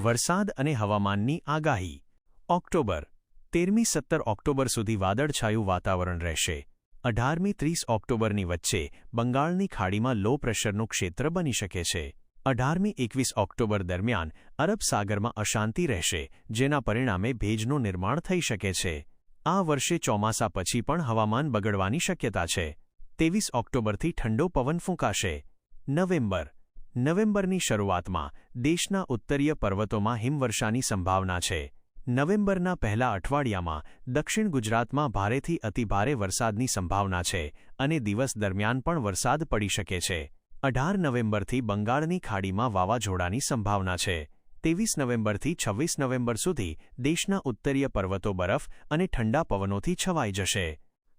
વરસાદ અને હવામાનની આગાહી. ઓક્ટોબર. તેરમી સત્તર ઓક્ટોબર સુધી વાદળછાયું વાતાવરણ રહેશે. અઢારમી ત્રીસ ઓક્ટોબરની વચ્ચે બંગાળની ખાડીમાં લો પ્રેશરનું ક્ષેત્ર બની શકે છે. અઢારમી એકવીસ ઓક્ટોબર દરમિયાન અરબ સાગરમાં અશાંતિ રહેશે, જેના પરિણામે ભેજનું નિર્માણ થઈ શકે છે. આ વર્ષે ચોમાસા પછી પણ હવામાન બગડવાની શક્યતા છે. તેવીસ ઓક્ટોબરથી ઠંડો પવન ફૂંકાશે. નવેમ્બર. નવેમ્બરની શરૂઆતમાં દેશના ઉત્તરીય પર્વતોમાં હિમવર્ષાની સંભાવના છે. નવેમ્બરના પહેલા અઠવાડિયામાં દક્ષિણ ગુજરાતમાં ભારેથી અતિભારે વરસાદની સંભાવના છે અને દિવસ દરમિયાન પણ વરસાદ પડી શકે છે. અઢાર નવેમ્બરથી બંગાળની ખાડીમાં વાવાઝોડાની સંભાવના છે. ત્રેવીસ નવેમ્બરથી છવ્વીસ નવેમ્બર સુધી દેશના ઉત્તરીય પર્વતો બરફ અને ઠંડા પવનોથી છવાઈ જશે.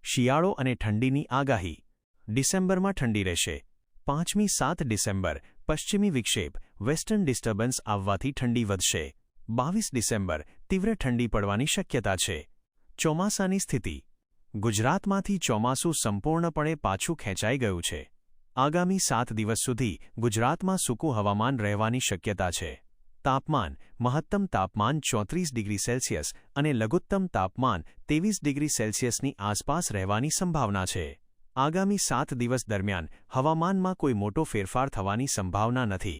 શિયાળો અને ઠંડીની આગાહી. ડિસેમ્બરમાં ઠંડી રહેશે. પાંચમી સાત ડિસેમ્બર, પશ્ચિમી વિક્ષેપ, વેસ્ટર્ન ડિસ્ટર્બન્સ આવવાથી ઠંડી વધશે. બાવીસ ડિસેમ્બર, તીવ્ર ઠંડી પડવાની શક્યતા છે. ચોમાસાની સ્થિતિ. ગુજરાતમાંથી ચોમાસું સંપૂર્ણપણે પાછું ખેંચાઈ ગયું છે. આગામી સાત દિવસ સુધી ગુજરાતમાં સૂકું હવામાન રહેવાની શક્યતા છે. તાપમાન, મહત્તમ તાપમાન ચોત્રીસ ડિગ્રી સેલ્સિયસ અને લઘુત્તમ તાપમાન ત્રેવીસ ડિગ્રી સેલ્સિયસની આસપાસ રહેવાની સંભાવના છે. આગામી સાત દિવસ દરમિયાન હવામાનમાં કોઈ મોટો ફેરફાર થવાની સંભાવના નથી.